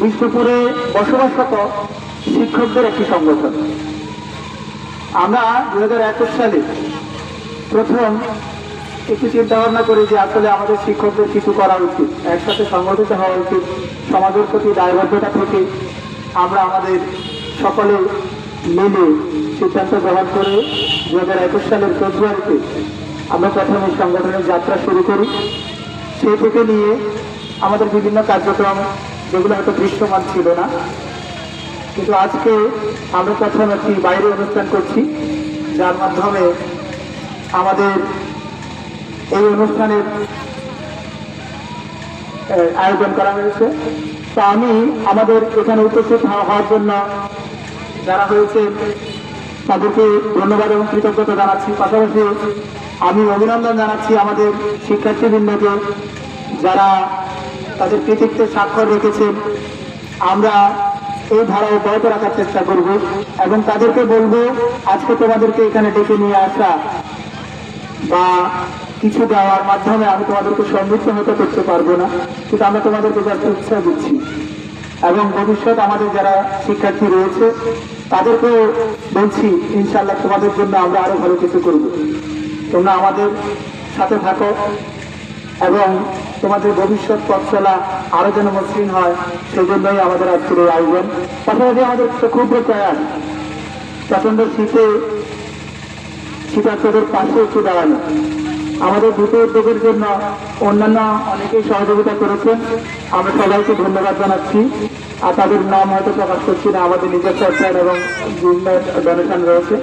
বিষ্ণুপুরে বসবাসরত শিক্ষকদের একটি সংগঠন। আমরা দু হাজার একুশ সালে প্রথম একটু চিন্তা ভাবনা করি যে আসলে আমাদের শিক্ষকদের কিছু করা উচিত, একসাথে সংগঠিত হওয়া উচিত, সমাজের প্রতি দায়বদ্ধতা থেকে আমরা আমাদের সকলে মিলে সিদ্ধান্ত গ্রহণ করে দু হাজার একুশ সালের ফেব্রুয়ারিতে আমরা প্রথম এই সংগঠনের যাত্রা শুরু করি। সেই থেকে নিয়ে আমাদের বিভিন্ন কার্যক্রম যেগুলো হয়তো দৃশ্যমান ছিল না। কিন্তু আজকে আমরা প্রথম একটি বাইরে অনুষ্ঠান করছি, যার মাধ্যমে আমাদের এই অনুষ্ঠানের আয়োজন করা হয়েছে। তো আমি আমাদের এখানে উপস্থিত হওয়ার জন্য যারা হয়েছে, তাদেরকে ধন্যবাদ এবং কৃতজ্ঞতা জানাচ্ছি। পাশাপাশি আমি অভিনন্দন জানাচ্ছি আমাদের শিক্ষার্থীবৃন্দকে, যারা তাদের কৃতিত্বের স্বাক্ষর রেখেছেন আমরা এই ধারা অব্যাহত রাখার চেষ্টা করব এবং তাদেরকে বলব, আজকে তোমাদেরকে এখানে ডেকে নিয়ে আসা বা কিছু দেওয়ার মাধ্যমে আমি তোমাদেরকে সমৃদ্ধ হতে করতে পারব না, কিন্তু আমরা তোমাদেরকে যাতে উৎসাহ দিচ্ছি এবং ভবিষ্যৎ আমাদের যারা শিক্ষার্থী রয়েছে, তাদেরকেও বলছি ইনশাল্লাহ তোমাদের জন্য আমরা আরও ভালো কিছু করব। তোমরা আমাদের সাথে থাকো এবং তোমাদের ভবিষ্যৎ পথ চলা আরও যেন মসৃণ হয় সেই জন্যই আমাদের আজকের এই আয়োজন। পাশাপাশি আমাদের ক্ষুদ্র প্রয়াস প্রচণ্ড শীতে শীতার্থদের পাশে একটু দাঁড়ানো। আমাদের দুটো উদ্যোগের জন্য অন্যান্য অনেকেই সহযোগিতা করেছেন। আমরা সবাইকে ধন্যবাদ জানাচ্ছি। আর তাদের নাম হয়তো প্রকাশ করছি না, আমাদের চর্চার এবং বিভিন্ন ডোনেশন রয়েছে।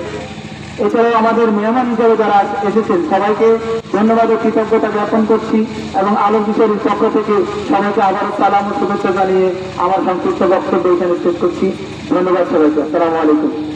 এছাড়াও আমাদের মেহমান হিসেবে যারা এসেছেন, সবাইকে ধন্যবাদ ও কৃতজ্ঞতা জ্ঞাপন করছি এবং আলোক বিষয়ের পক্ষ থেকে সবাইকে আবারও সালাম ও শুভেচ্ছা জানিয়ে আমার সংক্ষিপ্ত বক্তব্য এখানে শেষ করছি। ধন্যবাদ সবাইকে। আসসালামু আলাইকুম।